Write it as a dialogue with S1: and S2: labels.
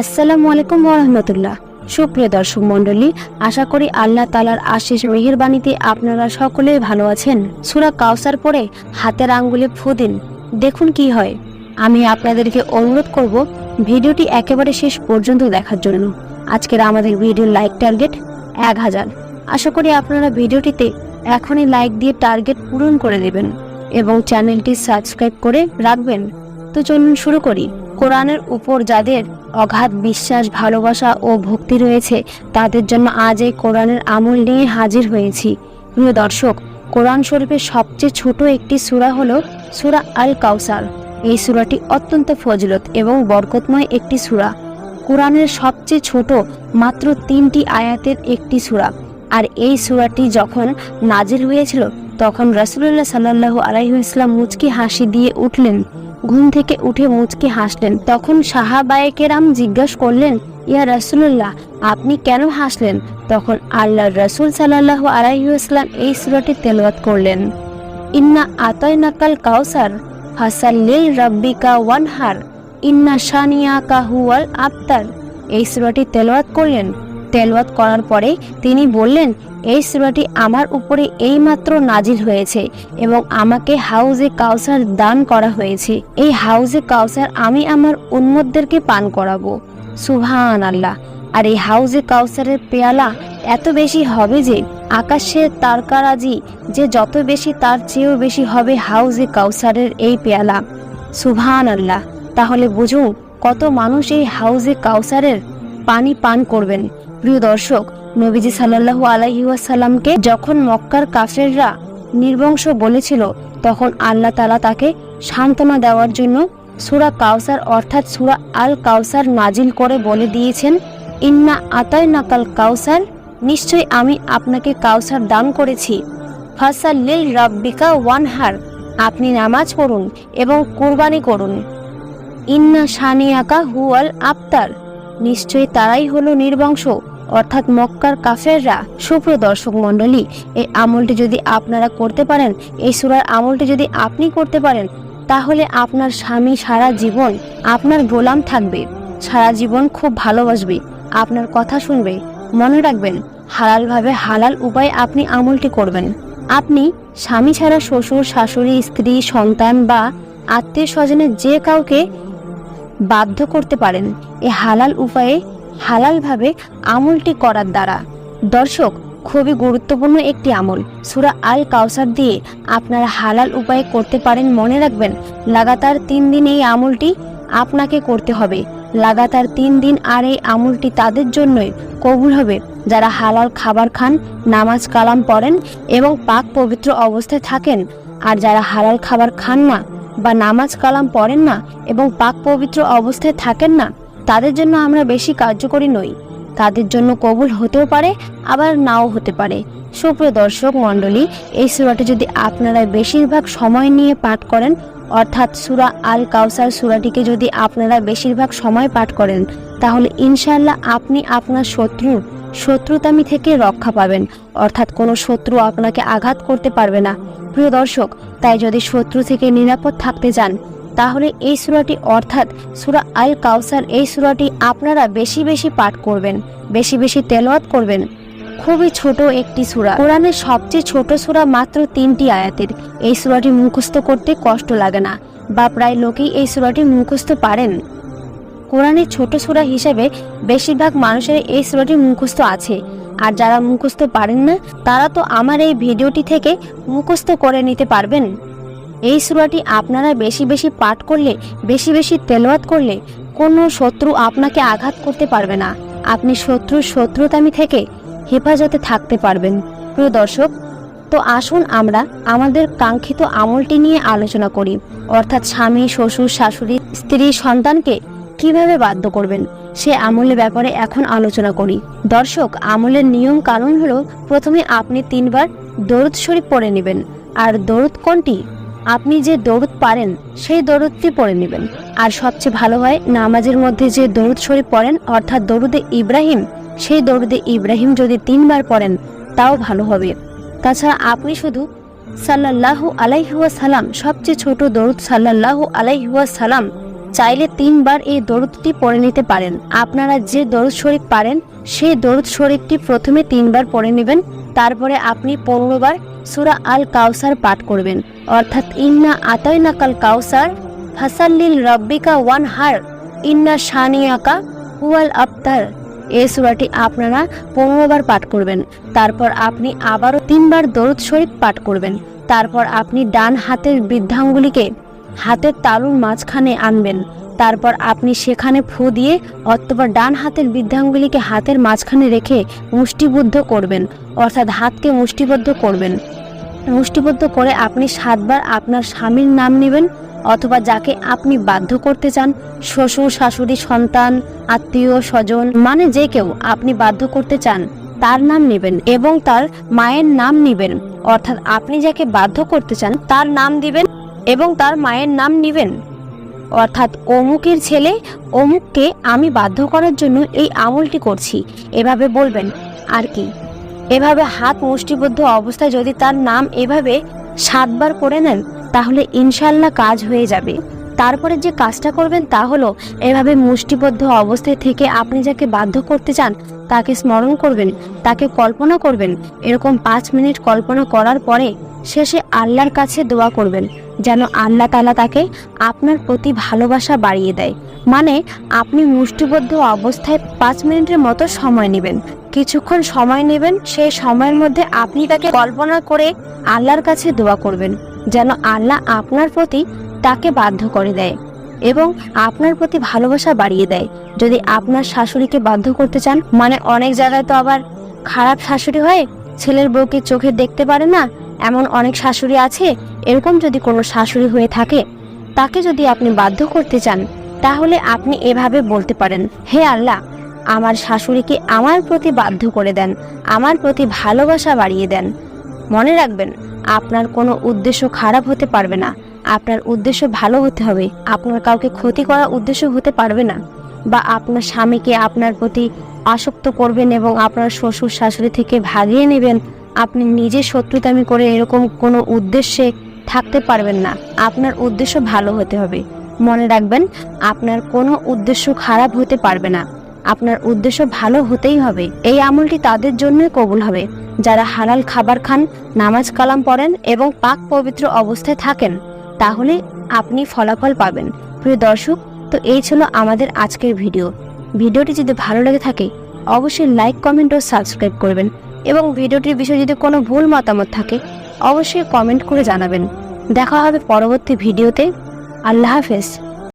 S1: আসসালামু আলাইকুম রহমতুল্লাহ সুপ্রিয় দর্শক মণ্ডলী, আশা করি আল্লাহ তালার আশিস মেহেরবাণীতে আপনারা সকলেই ভালো আছেন। সুরা কাউসার পরে হাতের আঙ্গুলে ফু দিন, দেখুন কি হয়। আমি আপনাদেরকে অনুরোধ করব, ভিডিওটি একেবারে শেষ পর্যন্ত দেখার জন্য। আজকের আমাদের ভিডিওর লাইক টার্গেট এক হাজার। আশা করি আপনারা ভিডিওটিতে এখনই লাইক দিয়ে টার্গেট পূরণ করে দেবেন এবং চ্যানেলটি সাবস্ক্রাইব করে রাখবেন। তো চলুন শুরু করি। কোরআনের উপর যাদের অগাধ বিশ্বাস, ভালোবাসা ও ভক্তি রয়েছে। তাদের জন্য আজ এই কোরআনের আমল নিয়ে হাজির হয়েছি। প্রিয় দর্শক, কোরআন শরীফের সবচেয়ে ছোট একটি সূরা হলো সূরা আল কাউসার এই সূরাটি অত্যন্ত ফজিলত এবং বরকতময় একটি সূরা। কোরআনের সবচেয়ে ছোট মাত্র তিনটি আয়াতের একটি সূরা। আর এই সূরাটি যখন নাজিল হয়েছিল, তখন রাসূলুল্লাহ সাল্লাল্লাহু আলাইহি ইসলাম মুচকি হাসি দিয়ে উঠলেন। ঘুম থেকে উঠে মুচকি হাসলেন। তখন সাহাবায়ে কেরাম জিজ্ঞাসা করলেন, ইয়া রাসূলুল্লাহ, আপনি কেন হাসলেন? তখন আল্লাহ রাসূল সাল্লাল্লাহু আলাইহি ইসলাম এই সুরাটি তেলাওয়াত করলেন, ইন্না আতাইনাকাল কাউসার, ফাসাল্লিল রাব্বিকা ওয়ানহার, ইন্না শানিয়াকা কাহুয়াল আবতার। এই সুরাটি তেলাওয়াত করলেন তেলাওয়াত করার পরে তিনি বললেন, এই সূরাটি আমার উপরে এইমাত্র নাজিল হয়েছে এবং আমাকে হাউজে কাউসার দান করা হয়েছে। এই হাউজে কাউসার আমি আমার উন্মতদেরকে পান করাবো। সুভান আল্লাহ আর এই হাউজে কাউসারের পেয়ালা এত বেশি হবে যে আকাশের তারকারাজি যে যত বেশি তার চেয়েও বেশি হবে হাউজে কাউসারের এই পেয়ালা। সুভান আল্লাহ তাহলে বুঝুন, কত মানুষ এই হাউজে কাউসারের পানি পান করবেন। প্রিয় দর্শক, নবীজি সাল্লাল্লাহু আলাইহি ওয়াসাল্লামকে যখন মক্কার কাফেররা নির্বংশ বলেছিল, তখন আল্লাহ তালা তাকে সান্ত্বনা দেওয়ার জন্য সুরা কাউসার অর্থাৎ সুরা আল কাউসার নাজিল করে বলে দিয়েছেন, ইন্না আতায় নাকাল কাউসার নিশ্চয় আমি আপনাকে কাউসার দান করেছি। ফাসাল্লিল রাব্বিকা ওয়ানহার, আপনি নামাজ পড়ুন এবং কুরবানি করুন। ইন্না সানিয়াকা হুয়াল আবতার। নিশ্চয়ই তারাই হলো নির্বংশ, অর্থাৎ মক্কার কাফেররা। সুপ্রিয় দর্শক মণ্ডলী, এই আমলটি যদি আপনারা করতে পারেন, এই সুরার আমলটি যদি আপনি করতে পারেন, তাহলে আপনার স্বামী সারা জীবন আপনার গোলাম থাকবে, সারা জীবন খুব ভালোবাসবে, আপনার কথা শুনবে, মনে রাখবেন, হালালভাবে হালাল উপায়ে আপনি আমলটি করবেন। আপনি স্বামী ছাড়া শ্বশুর, শাশুড়ি, স্ত্রী, সন্তান বা আত্মীয় স্বজনের যে কাউকে বাধ্য করতে পারেন। এ হালাল উপায়ে হালালভাবে আমলটি করার দ্বারা। দর্শক, খুবই গুরুত্বপূর্ণ একটি আমল। সুরা আল কাউসার দিয়ে আপনারা হালাল উপায়ে করতে পারেন মনে রাখবেন, লাগাতার তিন দিন এই আমলটি আপনাকে করতে হবে। লাগাতার তিন দিন আর এই আমলটি তাদের জন্যই কবুল হবে। যারা হালাল খাবার খান, নামাজ কালাম পড়েন এবং পাক পবিত্র অবস্থায় থাকেন, আর যারা হালাল খাবার খান না বা নামাজ কালাম পড়েন না এবং পাক পবিত্র অবস্থায় থাকেন না, তাদের জন্য আমরা বেশি কার্যকরী নই। তাদের জন্য কবুল হতেও পারে, আবার নাও হতে পারে। সুপ্রিয় দর্শক মণ্ডলী, এই সুরাটি যদি আপনারা বেশিরভাগ সময় নিয়ে পাঠ করেন, অর্থাৎ সুরা আল কাউসার সুরাটিকে যদি আপনারা বেশিরভাগ সময় পাঠ করেন, তাহলে ইনশাল্লাহ আপনি আপনার শত্রুর শত্রুতামি থেকে রক্ষা পাবেন। অর্থাৎ কোনো শত্রু আপনাকে আঘাত করতে পারবে না। প্রিয় দর্শক, তাই যদি শত্রু থেকে নিরাপদ থাকতে চান তাহলে এই সুরাটি অর্থাৎ সুরা আল কাউসার এই সুরাটি আপনারা বেশি বেশি পাঠ করবেন, বেশি বেশি তেলাওয়াত করবেন। খুবই ছোট একটি সূরা। কোরআনের সবচেয়ে ছোট সূরা মাত্র তিনটি আয়াতের। এই সূরাটি মুখস্থ করতে কষ্ট লাগে না, বা প্রায় লোকেই এই সূরাটি মুখস্থ পারেন। কোরআনের ছোট সূরা হিসেবে বেশিরভাগ মানুষের এই সূরাটি মুখস্থ আছে। আর যারা মুখস্থ পারেন না, তারা তো আমার এই ভিডিওটি থেকে মুখস্থ করে নিতে পারবেন। এই সূরাটি আপনারা বেশি বেশি পাঠ করলে, বেশি বেশি তেলাওয়াত করলে কোনো শত্রু আপনাকে আঘাত করতে পারবে না। আপনি শত্রুর শত্রুতামি থেকে হেফাজতে থাকতে পারবেন। প্রিয় দর্শক, তো আসুন আমরা আমাদের কাঙ্ক্ষিত আমলটি নিয়ে আলোচনা করি। অর্থাৎ স্বামী, শ্বশুর, শাশুড়ি, স্ত্রী, সন্তানকে কীভাবে বাধ্য করবেন? সে আমলের ব্যাপারে এখন আলোচনা করি। দর্শক, আমলের নিয়ম কারণ হলো প্রথমে আপনি তিনবার দরুদ শরীফ পড়ে নেবেন। আর দরুদ কোনটি? আপনি যে দরুদ পারেন, সেই দরুদটি পড়ে নেবেন। আর সবচেয়ে ভালো হয়, নামাজের মধ্যে যে দরুদ শরীফ পড়েন, অর্থাৎ দরুদে ইব্রাহিম, সেই দরুদে ইব্রাহিম যদি তিনবার পড়েন, তাও ভালো হবে। তাছাড়া আপনি শুধু সাল্লাল্লাহু আলাইহুয়া সালাম সবচেয়ে ছোট দরুদ সাল্লাল্লাহু আলাইহুয়া সালাম চাইলে তিনবার এই দরুদটি পড়ে নিতে পারেন। আপনারা যে দরুদ শরীফ পারেন, সেই দরুদ শরীফটি প্রথমে তিনবার পড়ে নেবেন, তারপরে আপনি পনেরো বার সুরা আল কাউসার পাঠ করবেন। অর্থাৎ, ইন্না আতাইনা কাল কাউসার, ফাসাল্লিল রব্বিকা ওয়ান হার ইন্না শানিয়াকা হুয়াল আফতার এই সুরাটি আপনারা পনেরো বার পাঠ করবেন। তারপর আপনি আবারও তিনবার দরুদ শরীফ পাঠ করবেন। তারপর আপনি ডান হাতের বৃদ্ধাঙ্গুলিকে হাতের তালুর মাঝখানে আনবেন। তারপর আপনি সেখানে ফু দিয়ে অথবা ডান হাতের বৃদ্ধাঙ্গুলিকে হাতের মাঝখানে রেখে মুষ্টিবদ্ধ করবেন, অর্থাৎ হাতকে মুষ্টিবদ্ধ করবেন। মুষ্টিবদ্ধ করে আপনি সাতবার আপনার স্বামীর নাম নেবেন অথবা যাকে আপনি বাধ্য করতে চান, শ্বশুর, শাশুড়ি, সন্তান, আত্মীয়, স্বজন মানে যে কেউ আপনি বাধ্য করতে চান, তার নাম নেবেন এবং তার মায়ের নাম নেবেন। অর্থাৎ আপনি যাকে বাধ্য করতে চান, তার নাম দিবেন এবং তার মায়ের নাম নেবেন। অর্থাৎ অমুকের ছেলে, অমুককে আমি বাধ্য করার জন্য এই আমলটি করছি। এভাবে বলবেন আর কি। এভাবে হাত মুষ্টিবদ্ধ অবস্থায় যদি তার নাম এভাবে সাতবার করে নেন, তাহলে ইনশাল্লাহ কাজ হয়ে যাবে। তারপরে যে কাজটা করবেন তা হলো, এভাবে মুষ্টিবদ্ধ অবস্থায় থেকে আপনি যাকে বাধ্য করতে চান, তাকে স্মরণ করবেন, তাকে কল্পনা করবেন। এরকম পাঁচ মিনিট কল্পনা করার পরে শেষে আল্লাহর কাছে দোয়া করবেন। যেন আল্লাহ তালা তাকে আপনার প্রতি ভালোবাসা বাড়িয়ে দেয়। মানে আপনি মুষ্টিবদ্ধ অবস্থায় পাঁচ মিনিটের মতো সময় নেবেন। কিছুক্ষণ সময় নেবেন, সেই সময়ের মধ্যে আপনি তাকে কল্পনা করে আল্লাহর কাছে দোয়া করবেন, যেন আল্লাহ আপনার প্রতি তাকে বাধ্য করে দেয় এবং আপনার প্রতি ভালোবাসা বাড়িয়ে দেয়। যদি আপনার শাশুড়িকে বাধ্য করতে চান মানে অনেক জায়গায় তো আবার খারাপ শাশুড়ি হয় ছেলের বউকে চোখে দেখতে পারে না, এমন অনেক শাশুড়ি আছে, এরকম যদি কোনো শাশুড়ি হয়ে থাকে, তাকে যদি আপনি বাধ্য করতে চান, তাহলে আপনি এভাবে বলতে পারেন, হে আল্লাহ, আমার শাশুড়িকে আমার প্রতি বাধ্য করে দেন, আমার প্রতি ভালোবাসা বাড়িয়ে দেন। মনে রাখবেন, আপনার কোনো উদ্দেশ্য খারাপ হতে পারবে না, আপনার উদ্দেশ্য ভালো হতে হবে, আপনার কাউকে ক্ষতি করা উদ্দেশ্য হতে পারবে না, বা আপনার স্বামীকে আপনার প্রতি আসক্ত করবেন এবং আপনার শ্বশুর শাশুড়ি থেকে ভাগিয়ে নেবেন, আপনি নিজে শত্রুতামি করে এরকম কোনো উদ্দেশ্যে থাকতে পারবেন না। আপনার উদ্দেশ্য ভালো হতে হবে। মনে রাখবেন, আপনার কোনো উদ্দেশ্য খারাপ হতে পারবে না। আপনার উদ্দেশ্য ভালো হতেই হবে। এই আমলটি তাদের জন্যই কবুল হবে। যারা হালাল খাবার খান, নামাজ কালাম পড়েন এবং পাক পবিত্র অবস্থায় থাকেন, তাহলে আপনি ফলাফল পাবেন। প্রিয় দর্শক, তো এই ছিল আমাদের আজকের ভিডিও। ভিডিওটি যদি ভালো লেগে থাকে, অবশ্যই লাইক কমেন্ট ও সাবস্ক্রাইব করবেন। এবং ভিডিওটির বিষয়ে যদি কোনো ভুল মতামত থাকে, অবশ্যই কমেন্ট করে জানাবেন। দেখা হবে পরবর্তী ভিডিওতে। আল্লাহ হাফেজ।